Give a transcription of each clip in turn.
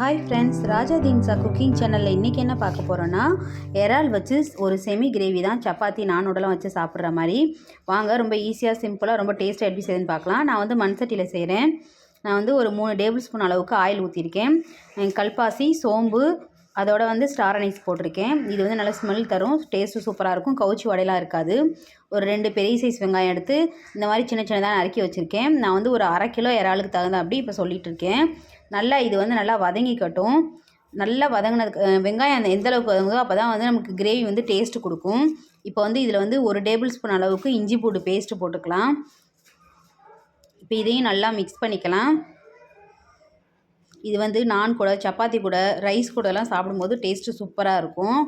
Hi friends Raja தீன்சா cooking சேனலில் இன்றைக்கி என்ன பார்க்க போகிறோன்னா இறால் வச்சு ஒரு செமி கிரேவி தான். சப்பாத்தி நானோடலாம் வச்சு சாப்பிட்ற மாதிரி. வாங்க ரொம்ப ஈஸியாக சிம்பிளாக ரொம்ப டேஸ்ட்டாக எப்படி செய்யுதுன்னு பார்க்கலாம். நான் வந்து மண் சட்டியில் செய்கிறேன் நான் வந்து ஒரு மூணு டேபிள் ஸ்பூன் அளவுக்கு ஆயில் ஊற்றிருக்கேன் கல்பாசி சோம்பு அதோட வந்து ஸ்டார் அனைஸ் போட்டிருக்கேன். இது வந்து நல்லா ஸ்மெல் தரும். டேஸ்ட்டு சூப்பராக இருக்கும். கவுச்சி வடையெல்லாம் இருக்காது. ஒரு ரெண்டு பெரிய சைஸ் வெங்காயம் எடுத்து இந்த மாதிரி சின்ன சின்னதாக நறுக்கி வச்சுருக்கேன். நான் வந்து ஒரு அரை கிலோ இறாலுக்கு தகுந்த அப்படி இப்போ சொல்லிகிட்டு இருக்கேன். நல்லா இது வந்து நல்லா வதங்கிக்கட்டும். நல்லா வதங்கினதுக்கு வெங்காயம் அந்த எந்த அளவுக்கு வதங்குதோ அப்போ தான் வந்து நமக்கு கிரேவி வந்து டேஸ்ட்டு கொடுக்கும். இப்போ வந்து இதில் வந்து ஒரு டேபிள் ஸ்பூன் அளவுக்கு இஞ்சி பூண்டு பேஸ்ட்டு போட்டுக்கலாம். இப்போ இதையும் நல்லா மிக்ஸ் பண்ணிக்கலாம். இது வந்து நான் கூட சப்பாத்தி கூட ரைஸ் கூடலாம் சாப்பிடும்போது டேஸ்ட்டு சூப்பராக இருக்கும்.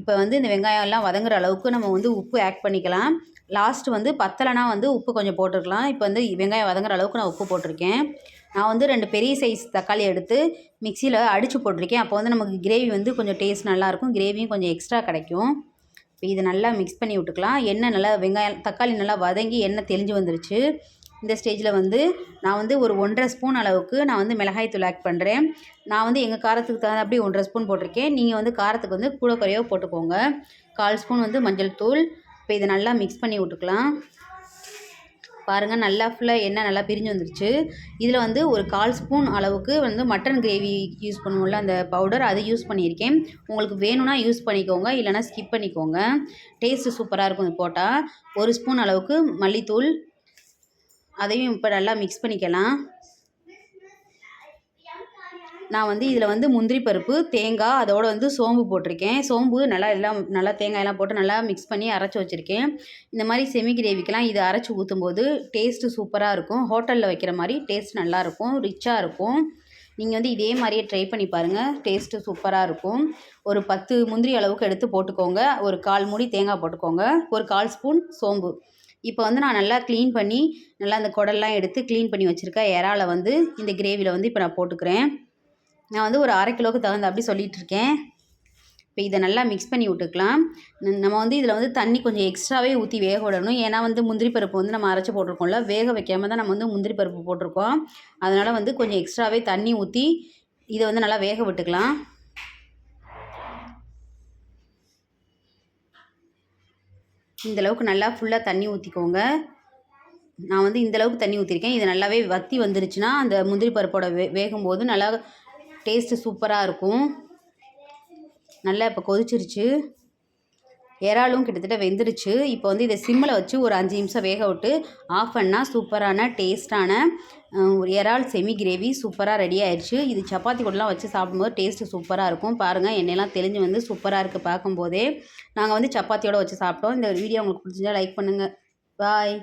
இப்போ வந்து இந்த வெங்காயம் எல்லாம் வதங்குற அளவுக்கு நம்ம வந்து உப்பு ஆட் பண்ணிக்கலாம். லாஸ்ட் வந்து பத்தலைனா வந்து உப்பு கொஞ்சம் போட்டுருக்கலாம். இப்போ வந்து வெங்காயம் வதங்குற அளவுக்கு நான் உப்பு போட்டிருக்கேன். நான் வந்து ரெண்டு பெரிய சைஸ் தக்காளி எடுத்து மிக்சியில் அடித்து போட்டிருக்கேன். அப்போ வந்து நமக்கு கிரேவி வந்து கொஞ்சம் டேஸ்ட் நல்லாயிருக்கும் கிரேவியும் கொஞ்சம் எக்ஸ்ட்ரா கிடைக்கும். இப்போ இதை நல்லா மிக்ஸ் பண்ணி விட்டுக்கலாம். எண்ணெய் நல்லா வெங்காயம் தக்காளி நல்லா வதங்கி எண்ணெய் தெளிஞ்சு வந்துருச்சு. இந்த ஸ்டேஜில் வந்து நான் வந்து ஒரு ஒன்றரை ஸ்பூன் அளவுக்கு நான் வந்து மிளகாய் தூள் ஆட் பண்ணுறேன் நான் வந்து எங்கள் காரத்துக்கு தகுந்த அப்படி ஒன்றரை ஸ்பூன் போட்டிருக்கேன். நீங்கள் வந்து காரத்துக்கு வந்து கூட குறையோ போட்டுக்கோங்க. கால் ஸ்பூன் வந்து மஞ்சள் தூள். இப்போ இதை நல்லா மிக்ஸ் பண்ணி விட்டுக்கலாம். பாருங்கள் நல்லா ஃபுல்லாக எண்ணெய் நல்லா பிரிஞ்சு வந்துருச்சு. இதில் வந்து ஒரு கால் ஸ்பூன் அளவுக்கு வந்து மட்டன் கிரேவி யூஸ் பண்ணுவோம்ல அந்த பவுடர் அதை யூஸ் பண்ணியிருக்கேன். உங்களுக்கு வேணும்னா யூஸ் பண்ணிக்கோங்க இல்லைனா ஸ்கிப் பண்ணிக்கோங்க. டேஸ்ட்டு சூப்பராக இருக்கும் இது போட்டால் ஒரு ஸ்பூன் அளவுக்கு மல்லித்தூள் அதையும் இப்போ நல்லா மிக்ஸ் பண்ணிக்கலாம். நான் வந்து இதில் வந்து முந்திரி பருப்பு தேங்காய் அதோடு வந்து சோம்பு போட்டிருக்கேன். சோம்பு நல்லா எல்லாம் நல்லா தேங்காயெல்லாம் போட்டு நல்லா மிக்ஸ் பண்ணி அரைச்சி வச்சுருக்கேன். இந்த மாதிரி செமி கிரேவிக்கெலாம் இது அரைச்சி ஊற்றும் போது டேஸ்ட்டு சூப்பராக இருக்கும். ஹோட்டலில் வைக்கிற மாதிரி டேஸ்ட் நல்லாயிருக்கும் ரிச்சாக இருக்கும். நீங்கள் வந்து இதே மாதிரியே ட்ரை பண்ணி பாருங்கள் டேஸ்ட்டு சூப்பராக இருக்கும். ஒரு பத்து முந்திரி அளவுக்கு எடுத்து போட்டுக்கோங்க. ஒரு கால் மூடி தேங்காய் போட்டுக்கோங்க. ஒரு கால் ஸ்பூன் சோம்பு. இப்போ வந்து நான் நல்லா க்ளீன் பண்ணி நல்லா அந்த குடல்லாம் எடுத்து க்ளீன் பண்ணி வச்சுருக்கேன் இறால வந்து இந்த கிரேவியில் வந்து இப்போ நான் போட்டுக்கிறேன். நான் வந்து ஒரு அரை கிலோவுக்கு தகுந்த அப்படி சொல்லிகிட்ருக்கேன் இருக்கேன். இப்போ இதை நல்லா மிக்ஸ் பண்ணி விட்டுக்கலாம். நம்ம வந்து இதில் வந்து தண்ணி கொஞ்சம் எக்ஸ்ட்ராவே ஊற்றி வேக விடணும். ஏன்னா வந்து முந்திரி பருப்பு வந்து நம்ம அரைச்சி போட்டிருக்கோம்ல வேக வைக்காம தான் நம்ம வந்து முந்திரி பருப்பு போட்டிருக்கோம். அதனால் வந்து கொஞ்சம் எக்ஸ்ட்ராவே தண்ணி ஊற்றி இதை வந்து நல்லா வேக விட்டுக்கலாம். இந்தளவுக்கு நல்லா ஃபுல்லாக தண்ணி ஊற்றிக்கோங்க நான் வந்து இந்த அளவுக்கு தண்ணி ஊற்றிருக்கேன் இது நல்லாவே வத்தி வந்துருச்சுன்னா அந்த முந்திரி பருப்போட வே வேகும்போது நல்லா டேஸ்ட்டு சூப்பராக இருக்கும். நல்லா இப்போ கொதிச்சிருச்சு. இறாலும் கிட்டத்தட்ட வெந்துருச்சு. இப்போ வந்து இதை சிம்மில் வச்சு ஒரு அஞ்சு நிமிஷம் வேக விட்டு ஆஃப் பண்ணால் சூப்பரான டேஸ்ட்டான ஒரு இறால் செமி கிரேவி சூப்பராக ரெடி ஆயிடுச்சு. இது சப்பாத்தி கூடலாம் வச்சு சாப்பிடும்போது டேஸ்ட்டு சூப்பராக இருக்கும். பாருங்கள் எண்ணெயெல்லாம் தெளிஞ்சு வந்து சூப்பராக இருக்குது பார்க்கும்போதே. நாங்கள் வந்து சப்பாத்தியோடு வச்சு சாப்பிட்டோம். இந்த வீடியோ உங்களுக்கு பிடிச்சிருந்தா லைக் பண்ணுங்கள் பாய்